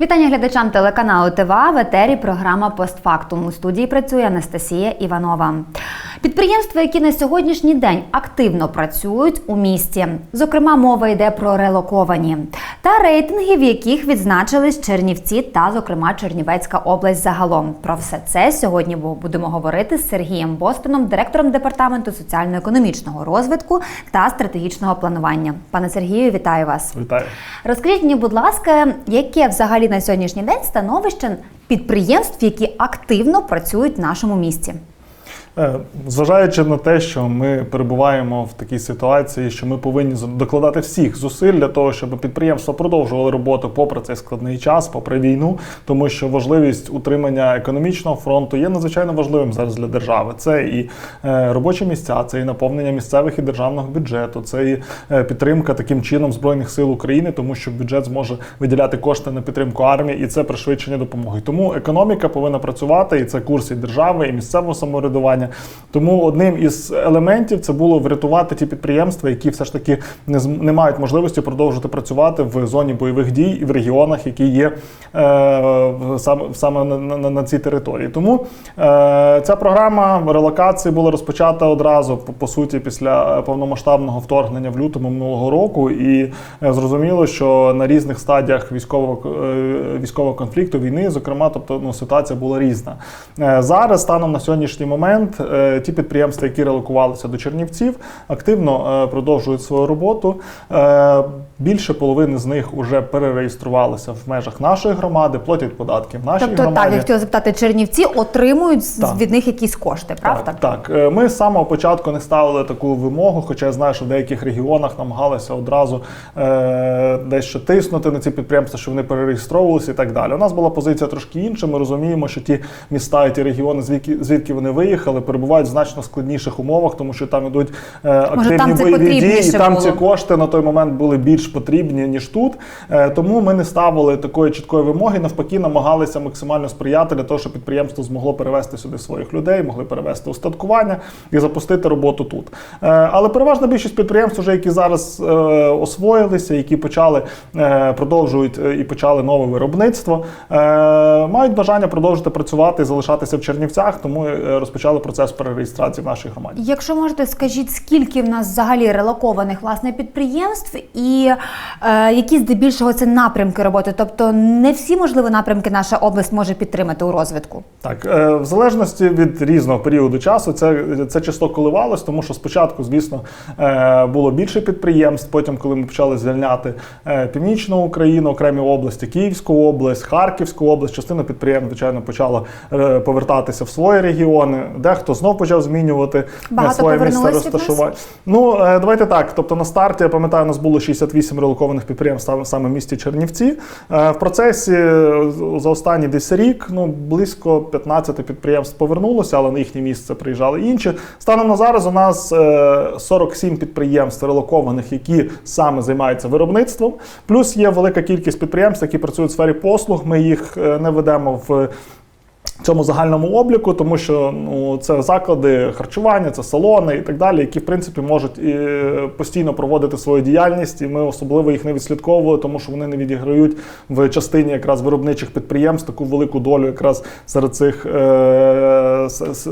Вітання глядачам телеканалу ТВА в етері програма Постфактум. У студії працює Анастасія Іванова. Підприємства, які на сьогоднішній день активно працюють у місті. Зокрема, мова йде про релоковані та рейтинги, в яких відзначились Чернівці та, зокрема, Чернівецька область загалом. Про все це сьогодні будемо говорити з Сергієм Бостоном, директором департаменту соціально-економічного розвитку та стратегічного планування. Пане Сергію, вітаю вас. Вітаю. Розкажіть мені, будь ласка, яке взагалі на сьогоднішній день становище підприємств, які активно працюють в нашому місті? Е, Зважаючи на те, що ми перебуваємо в такій ситуації, що ми повинні докладати всіх зусиль для того, щоб підприємства продовжували роботу попри цей складний час, попри війну, тому що важливість утримання економічного фронту є надзвичайно важливим зараз для держави. Це і е, робочі місця, це і наповнення місцевих і державного бюджету, це і е, підтримка таким чином збройних сил України, тому що бюджет зможе виділяти кошти на підтримку армії, і це пришвидшення допомоги. Тому економіка повинна працювати, і це курс і держави, і місцевого самоврядування. Тому одним із елементів це було врятувати ті підприємства, які все ж таки не не мають можливості продовжити працювати в зоні бойових дій і в регіонах, які є е, саме, саме на, на, на цій території. Тому е, ця програма релокації була розпочата одразу по, по суті після повномасштабного вторгнення в лютому минулого року, і е, зрозуміло, що на різних стадіях військового е, військового конфлікту війни, зокрема, тобто ну ситуація була різна. Е, Зараз станом на сьогоднішній момент е, ті підприємства, які релокувалися до Чернівців, активно е, продовжують свою роботу. Е, Більше половини з них вже перереєструвалися в межах нашої громади, платять податки в нашій Тобто, громаді. так, я хотіла запитати, Чернівці отримують Так. від них якісь кошти, правда? Так, так. Ми з самого початку не ставили таку вимогу, хоча я знаю, що в деяких регіонах намагалися одразу е, дещо тиснути на ці підприємства, що вони перереєстровувалися і так далі. У нас була позиція трошки інша. Ми розуміємо, що ті міста і ті регіони, звідки, звідки вони виїхали, перебувають в значно складніших умовах, тому що там ідуть е, активні там бойові дії, і там було. ці кошти на той момент були більш потрібні ніж тут. Е, Тому ми не ставили такої чіткої вимоги. Навпаки, намагалися максимально сприяти для того, щоб підприємство змогло перевести сюди своїх людей, могли перевести устаткування і запустити роботу тут. Е, Але переважна більшість підприємств, вже які зараз освоїлися, які почали продовжують і почали нове виробництво, мають бажання продовжити працювати і залишатися в Чернівцях, тому розпочали процес перереєстрації в нашій громаді. Якщо можете, скажіть, скільки в нас взагалі релокованих власне підприємств, і е, які здебільшого це напрямки роботи? Тобто не всі можливо напрямки наша область може підтримати у розвитку. Так, е, в залежності від різного періоду часу, це, це число коливалось, тому що спочатку, звісно, е, було більше підприємств. Потім, коли ми почали звільняти е, Північну Україну, окремі області, Київську область, Харківську область, частина підприємств, звичайно, почала е, повертатися в свої регіони. Дехто знов почав змінювати е, Багато своє місце розташування. Ну, е, давайте так. Тобто на старті, я пам'ятаю, у нас було 68 релокованих підприємств саме- в місті Чернівці. Е, В процесі за останній десь рік ну, близько 15 підприємств повернулося, але на їхнє місце приїжджали інші. Станом на зараз у нас е, 47 підприємств релокованих, які саме займаються виробництвом. Плюс є велика кількість підприємств, які працюють в сфері послуг. Ми їх не ведемо в цьому загальному обліку, тому що ну це заклади харчування, це салони і так далі, які в принципі можуть і постійно проводити свою діяльність, і ми особливо їх не відслідковували, тому що вони не відіграють в частині якраз виробничих підприємств таку велику долю якраз серед цих е,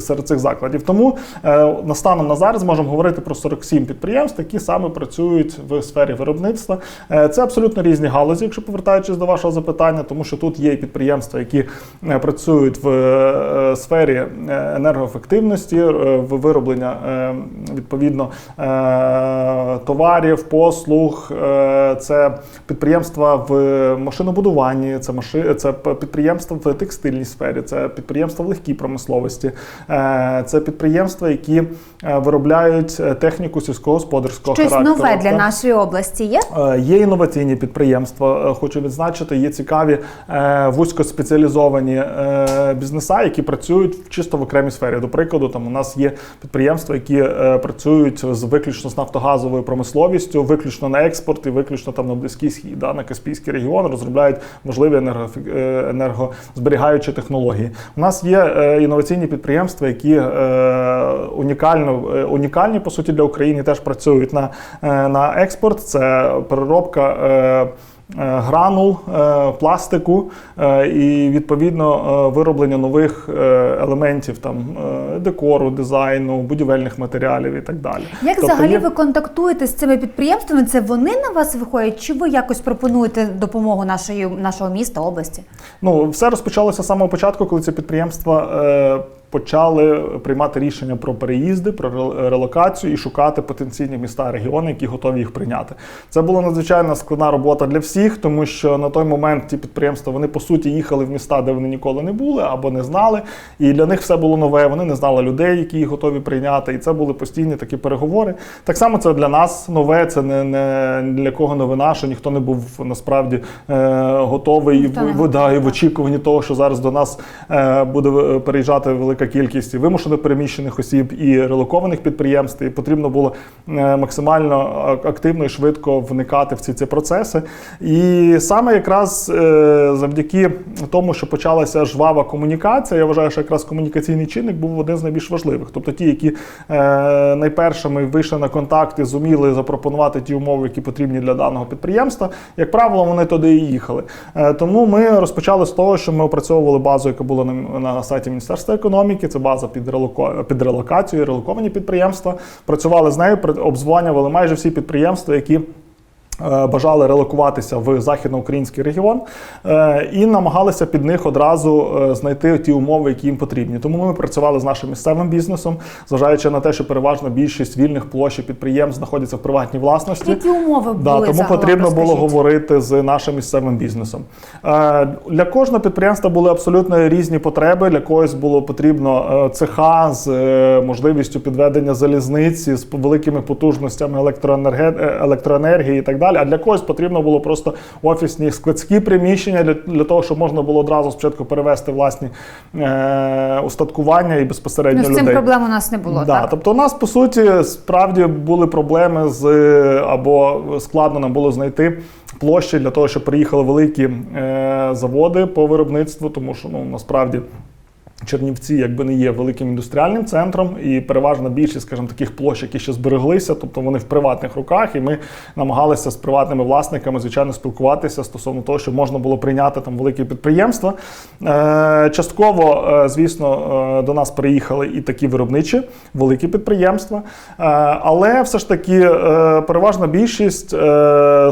серед цих закладів. Тому е, на на зараз можемо говорити про 47 підприємств, які саме працюють в сфері виробництва. Е, Це абсолютно різні галузі, якщо повертаючись до вашого запитання, тому що тут є і підприємства, які е, працюють в е, сфері е, енергоефективності, е, в вироблення відповідно товарів, послуг. Це підприємства в машинобудуванні, це маши, це підприємства в текстильній сфері, це підприємства в легкій промисловості, це підприємства, які виробляють техніку сільськогосподарського Щось характеру. нове для нашої області є? Є інноваційні підприємства, хочу відзначити, є цікаві вузькоспеціалізовані бізнеса, які працюють чисто в окремій сфері. До прикладу, там у нас є підприємства, які е, працюють з виключно з нафтогазовою промисловістю, виключно на експорт і виключно там на близький схід, да, на Каспійський регіон розробляють можливі е, енергозберігаючі технології. У нас є е, інноваційні підприємства, які унікально унікальні по суті для України, теж працюють на, на експорт. Це переробка. Е, гранул, е, пластику е, і відповідно вироблення нових елементів там декору, дизайну, будівельних матеріалів і так далі. Як Тобто взагалі є- ви контактуєте з цими підприємствами? Це вони на вас виходять, чи ви якось пропонуєте допомогу нашої нашого міста, області? Ну, все розпочалося з самого початку, коли ці підприємства почали приймати рішення про переїзди, про ре- релокацію і шукати потенційні міста, регіони, які готові їх прийняти. Це була надзвичайно складна робота для всіх, тому що на той момент ті підприємства вони по суті їхали в міста, де вони ніколи не були або не знали. І для них все було нове. Вони не знали людей, які їх готові прийняти. І це були постійні такі переговори. Так само це для нас нове. Це не, не для кого новина, що ніхто не був насправді е, готовий в, в, да, і в очікуванні того, що зараз до нас е, буде е, переїжджати велика кількість вимушено переміщених осіб і релокованих підприємств. І потрібно було е, максимально активно і швидко вникати в ці, ці процеси. І саме якраз е, завдяки тому, що почалася жвава комунікація, я вважаю, що якраз комунікаційний чинник був один з найбільш важливих. Тобто ті, які е, найпершими вийшли на контакт і зуміли запропонувати ті умови, які потрібні для даного підприємства, як правило, вони туди і їхали. Е, тому ми розпочали з того, що ми опрацьовували базу, яка була на, на сайті Міністерства економіки. Це база під, релоко, під релокацію, релоковані підприємства. Працювали з нею, обзвонювали майже всі підприємства, які. Е, Бажали релокуватися в західноукраїнський регіон е, і намагалися під них одразу е, знайти ті умови, які їм потрібні. Тому ми працювали з нашим місцевим бізнесом, зважаючи на те, що переважно більшість вільних площ і підприємств знаходяться в приватній власності. Які умови були Да, тому загалом, потрібно було говорити з нашим місцевим бізнесом. Для кожного підприємства були абсолютно різні потреби. Для когось було потрібно цеха з можливістю підведення залізниці, з великими потужностями електроенергії і так далі. А для когось потрібно було просто офісні складські приміщення для, для того, щоб можна було одразу спочатку перевести власні е, устаткування і безпосередньо Ну, з цим людей. проблем у нас не було. Да, так? тобто у нас по суті справді були проблеми з або складно нам було знайти площі для того, щоб приїхали великі е, заводи по виробництву, тому що ну насправді. Чернівці якби не є великим індустріальним центром, і переважна більшість, скажімо, таких площ, які ще збереглися, тобто вони в приватних руках, і ми намагалися з приватними власниками, звичайно, спілкуватися стосовно того, щоб можна було прийняти там великі підприємства. Е, частково, е, звісно, е, до нас приїхали і такі виробничі, великі підприємства. Але все ж таки переважна більшість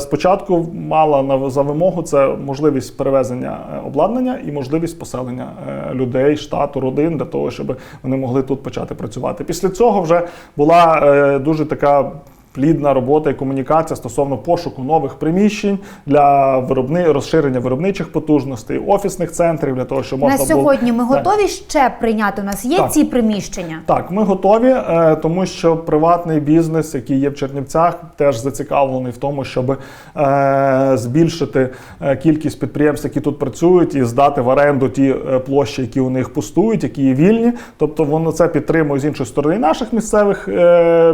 спочатку мала за вимогу це можливість перевезення обладнання і можливість поселення людей, штату, родин для того, щоб вони могли тут почати працювати. Після цього вже була е, дуже така. Плідна робота і комунікація стосовно пошуку нових приміщень для виробни... розширення виробничих потужностей, офісних центрів для того, щоб можна На було сьогодні ми Так. готові ще прийняти. У нас є Так. ці приміщення. Так, ми готові, е, тому що приватний бізнес, який є в Чернівцях, теж зацікавлений в тому, щоб е, збільшити е, кількість підприємств, які тут працюють, і здати в оренду ті площі, які у них пустують, які є вільні. Тобто воно це підтримує з іншої сторони наших місцевих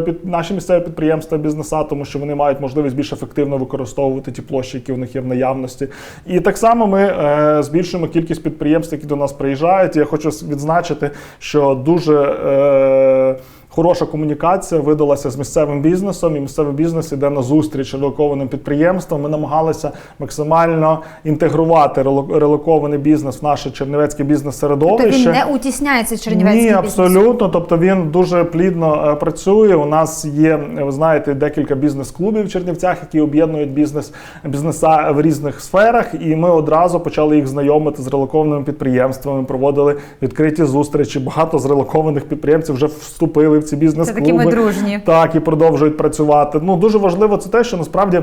під наші місцеві підприємства, бізнеса, тому що вони мають можливість більш ефективно використовувати ті площі, які у них є в наявності. І так само ми е, збільшуємо кількість підприємств, які до нас приїжджають. Я хочу відзначити, що дуже е, Хороша комунікація видалася з місцевим бізнесом, і місцевий бізнес іде на зустріч релокованим підприємствам. Ми намагалися максимально інтегрувати рело- релокований бізнес в наше чернівецьке бізнес-середовище. Тобто він не утісняється чернівецький Ні, абсолютно. Тобто він дуже плідно е, працює. У нас є, ви знаєте, декілька бізнес-клубів в Чернівцях, які об'єднують бізнес бізнеса в різних сферах. І ми одразу почали їх знайомити з релокованими підприємствами. Проводили відкриті зустрічі. Багато з релокованих підприємців вже вступили ці Це бізнес-клуби. такі ми дружні. Так, і продовжують працювати. Ну дуже важливо це те, що насправді.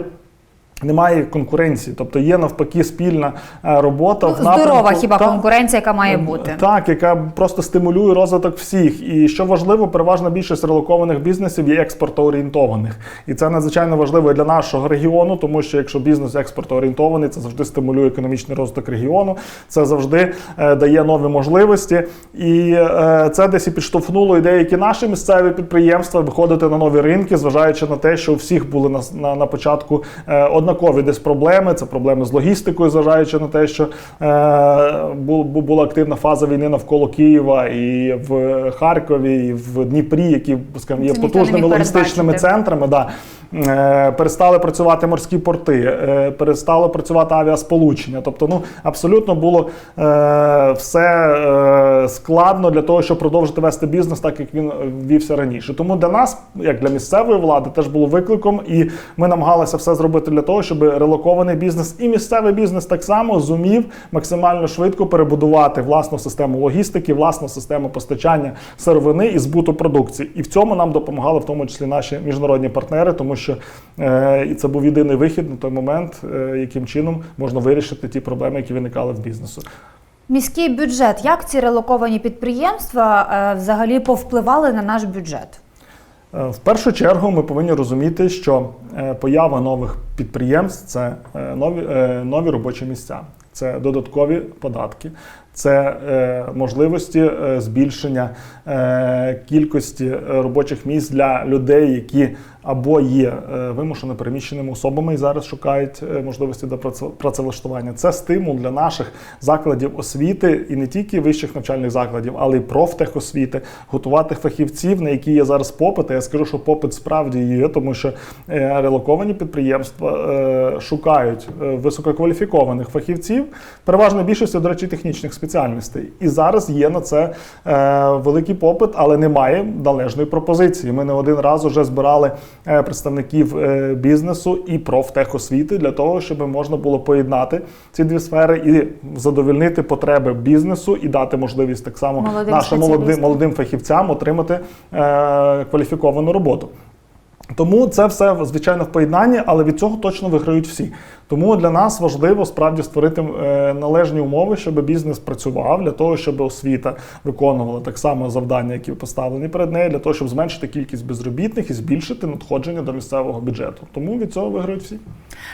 Немає конкуренції, тобто є навпаки спільна е, робота Ну, в напрямку. здорова хіба Так. конкуренція, яка має бути. Так, яка просто стимулює розвиток всіх. І що важливо, переважна більшість релокованих бізнесів є експортоорієнтованих. І це надзвичайно важливо і для нашого регіону, тому що якщо бізнес експортоорієнтований, це завжди стимулює економічний розвиток регіону, це завжди е, дає нові можливості. І е, це десь і підштовхнуло і деякі наші місцеві підприємства виходити на нові ринки, зважаючи на те, що у всіх були на, на, на початку е, однакові десь проблеми. Це проблеми з логістикою, зважаючи на те, що е, бу- бу- була активна фаза війни навколо Києва і в Харкові, і в Дніпрі, які скажімо, є потужними логістичними центрами. Да. Е, перестали працювати морські порти, е, перестало працювати авіасполучення. Тобто, ну абсолютно було е, все складно для того, щоб продовжити вести бізнес, так як він вівся раніше. Тому для нас, як для місцевої влади, теж було викликом, і ми намагалися все зробити для того, щоб релокований бізнес і місцевий бізнес так само зумів максимально швидко перебудувати власну систему логістики, власну систему постачання сировини і збуту продукції. І в цьому нам допомагали в тому числі наші міжнародні партнери, тому що е, і це був єдиний вихід на той момент, е, яким чином можна вирішити ті проблеми, які виникали в бізнесу. Міський бюджет. Як ці релоковані підприємства е, взагалі повпливали на наш бюджет? В першу чергу ми повинні розуміти, що поява нових підприємств це нові, нові робочі місця, це додаткові податки, це е, можливості е, збільшення е, кількості робочих місць для людей, які або є вимушено переміщеними особами і зараз шукають можливості до працевлаштування. Це стимул для наших закладів освіти і не тільки вищих навчальних закладів, але й профтехосвіти, готувати фахівців, на які є зараз попит. Я скажу, що попит справді є, тому що релоковані підприємства шукають висококваліфікованих фахівців, переважно більшості, до речі, технічних спеціальностей. І зараз є на це е, великий попит, але немає належної пропозиції. Ми не один раз вже збирали е, представників е, бізнесу і профтехосвіти для того, щоб можна було поєднати ці дві сфери і задовольнити потреби бізнесу і дати можливість так само Молодим нашим молодим, молодим фахівцям отримати е, кваліфіковану роботу. Тому це все звичайно в поєднанні, але від цього точно виграють всі. Тому для нас важливо справді створити е, належні умови, щоб бізнес працював, для того, щоб освіта виконувала так само завдання, які поставлені перед нею, для того, щоб зменшити кількість безробітних і збільшити надходження до місцевого бюджету. Тому від цього виграють всі.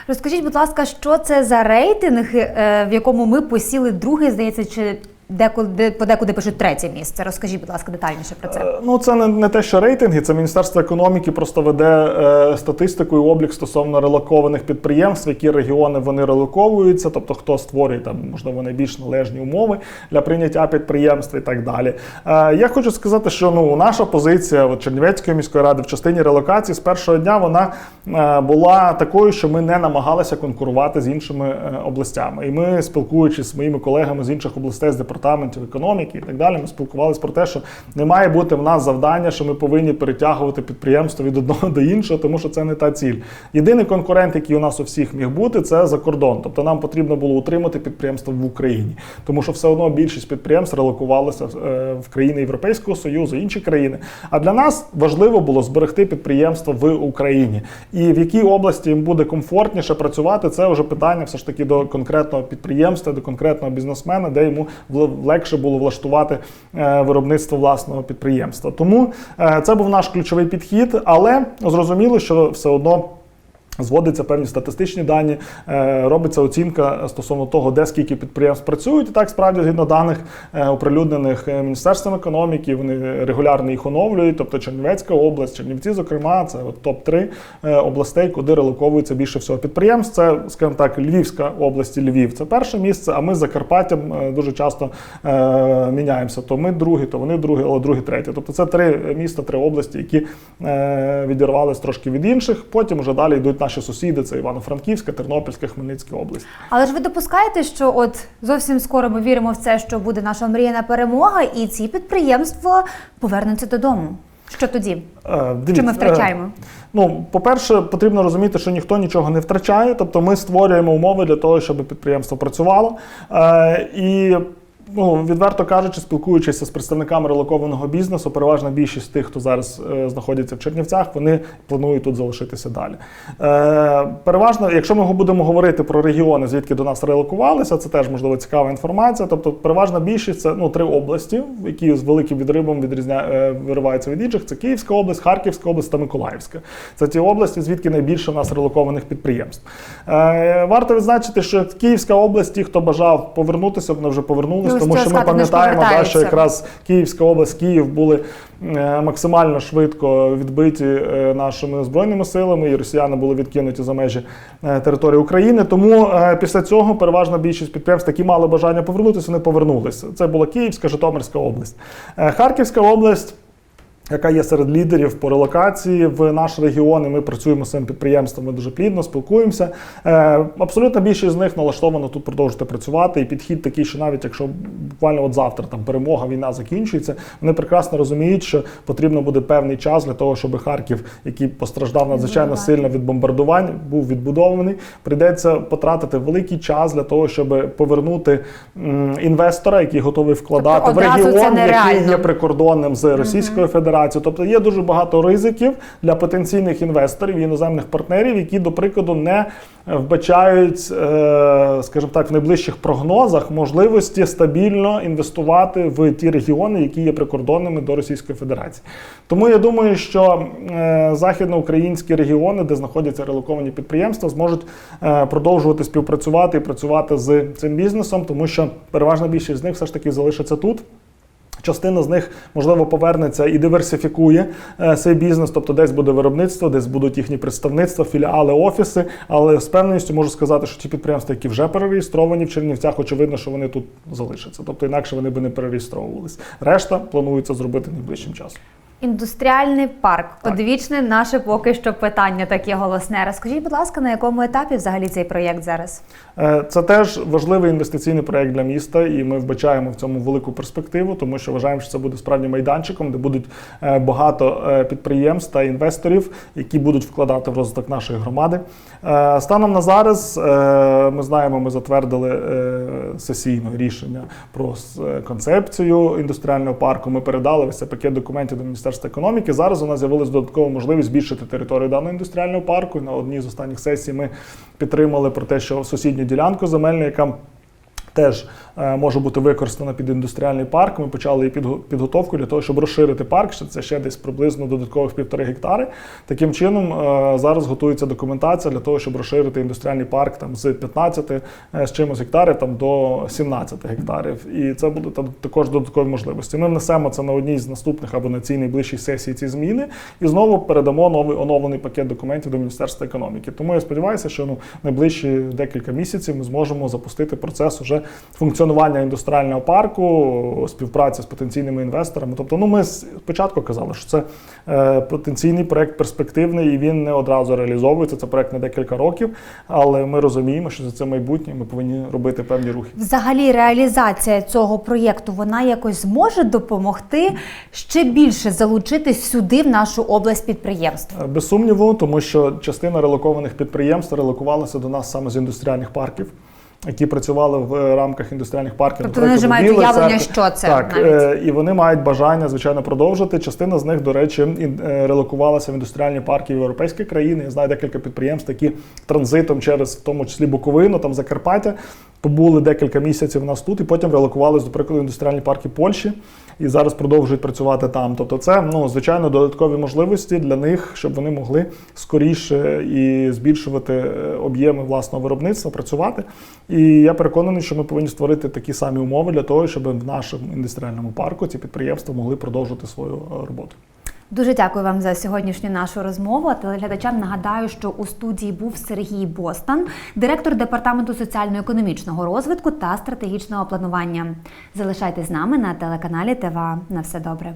Розкажіть, будь ласка, що це за рейтинг, е, в якому ми посіли другий, здається, чи декуди подекуди пишуть третє місце? Розкажіть, будь ласка, детальніше про це. Е, Ну, це не, не те, що рейтинги, це Міністерство економіки просто веде е, статистику і облік стосовно релокованих підприємств, які регіони вони релоковуються, тобто хто створює там, можливо, найбільш належні умови для прийняття підприємств і так далі. Е, я хочу сказати, що ну, наша позиція от, Чернівецької міської ради в частині релокації з першого дня вона е, була такою, що ми не намагалися конкурувати з іншими е, областями. І ми, спілкуючись з моїми колегами з інших областей, з департаментів економіки і так далі, ми спілкувалися про те, що не має бути в нас завдання, що ми повинні перетягувати підприємство від одного до іншого, тому що це не та ціль. Єдиний конкурент, який у нас у всіх міг бути, це за кордон. Тобто нам потрібно було утримати підприємство в Україні, тому що все одно більшість підприємств релокувалися е, в країни Європейського Союзу, інші країни. А для нас важливо було зберегти підприємство в Україні. І в якій області їм буде комфортніше працювати, це вже питання все ж таки до конкретного підприємства, до конкретного бізнесмена, де йому вл- легше було влаштувати е, виробництво власного підприємства. Тому е, це був наш ключовий підхід, але зрозуміло, що все одно. Зводиться певні статистичні дані, е, робиться оцінка стосовно того, де скільки підприємств працюють. І так справді згідно даних е, оприлюднених е, міністерством економіки, вони регулярно їх оновлюють. Тобто Чернівецька область, Чернівці, зокрема, це топ 3 областей, куди релоковується більше всього підприємств. Це, скажімо так, Львівська область Львів. Це перше місце. А ми з Закарпаттям дуже часто міняємося. То ми другі, то вони другі, але другі, треті. Тобто це три міста, три області, які відірвались трошки від інших. Потім вже далі йдуть наші сусіди: це Івано-Франківська, Тернопільська, Хмельницька область. Але ж ви допускаєте, що от зовсім скоро ми віримо в це, що буде наша мріяна перемога, і ці підприємства повернуться додому. Що тоді? Е, дивіться, ми е, втрачаємо? Ну, по-перше, потрібно розуміти, що ніхто нічого не втрачає. Тобто ми створюємо умови для того, щоб підприємство працювало. Е, і ну, відверто кажучи, спілкуючись з представниками релокованого бізнесу, переважна більшість тих, хто зараз е, знаходиться в Чернівцях, вони планують тут залишитися далі. Е, переважно, якщо ми будемо говорити про регіони, звідки до нас релокувалися, це теж можливо цікава інформація. Тобто, переважна більшість це ну, три області, які з великим відривом відрізня... е, вириваються від інших. Це Київська область, Харківська область та Миколаївська. Це ті області, звідки найбільше в нас релокованих підприємств. Е, варто відзначити, що Київська область, ті, хто бажав повернутися, вони вже повернулися. Хотіла тому що ми пам'ятаємо, да, що якраз Київська область, Київ були е, максимально швидко відбиті е, нашими збройними силами, і росіяни були відкинуті за межі е, території України. Тому після цього переважна більшість підприємств, які мали бажання повернутися, вони повернулися. Це була Київська, Житомирська область, Харківська область яка є серед лідерів по релокації в наш регіон. І ми працюємо з цим підприємством, ми дуже плідно спілкуємося. Е, абсолютно більшість з них налаштовано тут продовжити працювати. І підхід такий, що навіть якщо буквально от завтра там перемога, війна закінчується, вони прекрасно розуміють, що потрібно буде певний час для того, щоб Харків, який постраждав надзвичайно сильно від бомбардувань, був відбудований. Прийдеться потратити великий час для того, щоб повернути інвестора, який готовий вкладати Тобто в регіон, який є прикордонним з Російською Федерацією. Тобто є дуже багато ризиків для потенційних інвесторів іноземних партнерів, які, до прикладу, не вбачають, е, скажімо так, в найближчих прогнозах можливості стабільно інвестувати в ті регіони, які є прикордонними до Російської Федерації. Тому я думаю, що е, західноукраїнські регіони, де знаходяться релоковані підприємства, зможуть е, продовжувати співпрацювати і працювати з цим бізнесом, тому що переважна більшість з них все ж таки залишиться тут. Частина з них можливо повернеться і диверсифікує цей бізнес, тобто десь буде виробництво, десь будуть їхні представництва, філіали, офіси. Але з певністю можу сказати, що ті підприємства, які вже перереєстровані в Чернівцях, очевидно, що вони тут залишаться. Тобто інакше вони би не перереєстровувались. Решта планується зробити найближчим часом. Індустріальний парк. Так. Одвічне наше поки що питання таке голосне. Розкажіть, будь ласка, на якому етапі взагалі цей проєкт зараз? Е, Це теж важливий інвестиційний проект для міста, і ми вбачаємо в цьому велику перспективу, тому що вважаємо, що це буде справді майданчиком, де будуть е, багато е, підприємств та інвесторів, які будуть вкладати в розвиток нашої громади. Станом на зараз ми знаємо, ми затвердили сесійне рішення про концепцію індустріального парку. Ми передали весь цей пакет документів до Міністерства економіки. Зараз у нас з'явилася додаткова можливість збільшити територію даного індустріального парку. На одній з останніх сесій ми підтримали про те, що сусідню ділянку земельну, яка теж е, може бути використана під індустріальний парк. Ми почали підготовку для того, щоб розширити парк. що Це ще десь приблизно додаткових півтори гектари. Таким чином е, зараз готується документація для того, щоб розширити індустріальний парк там з 15 е, з чимось гектарів там до 17 гектарів. І це буде та- також додаткові можливості. Ми внесемо це на одній з наступних або на цій найближчій сесії ці зміни і знову передамо новий оновлений пакет документів до Міністерства економіки. Тому я сподіваюся, що ну найближчі декілька місяців ми зможемо запустити процес уже функціонування індустріального парку, співпраці з потенційними інвесторами. Тобто, ну ми спочатку казали, що це е, потенційний проект перспективний і він не одразу реалізовується. Це проект на декілька років, але ми розуміємо, що за це майбутнє ми повинні робити певні рухи. Взагалі, реалізація цього проєкту вона якось зможе допомогти ще більше залучитись сюди, в нашу область підприємств. Е, Без сумніву, тому що частина релокованих підприємств релокувалася до нас саме з індустріальних парків. Які працювали в рамках індустріальних парків, Тобто вони вже мають уявлення, що це так, навіть. е, і вони мають бажання звичайно продовжити. Частина з них, до речі, е, релокувалася в індустріальні парки в європейські країни. Я знаю декілька підприємств, які транзитом через в тому числі Буковину, там Закарпаття, побули декілька місяців у нас тут, і потім релокувалися, до прикладу, індустріальні парки Польщі. І зараз продовжують працювати там. Тобто, це ну звичайно додаткові можливості для них, щоб вони могли скоріше і збільшувати е, об'єми власного виробництва, працювати. І я переконаний, що ми повинні створити такі самі умови для того, щоб в нашому індустріальному парку ці підприємства могли продовжити свою е, роботу. Дуже дякую вам за сьогоднішню нашу розмову. Телеглядачам нагадаю, що у студії був Сергій Бостан, директор департаменту соціально-економічного розвитку та стратегічного планування. Залишайтесь з нами на телеканалі ТВА. На все добре.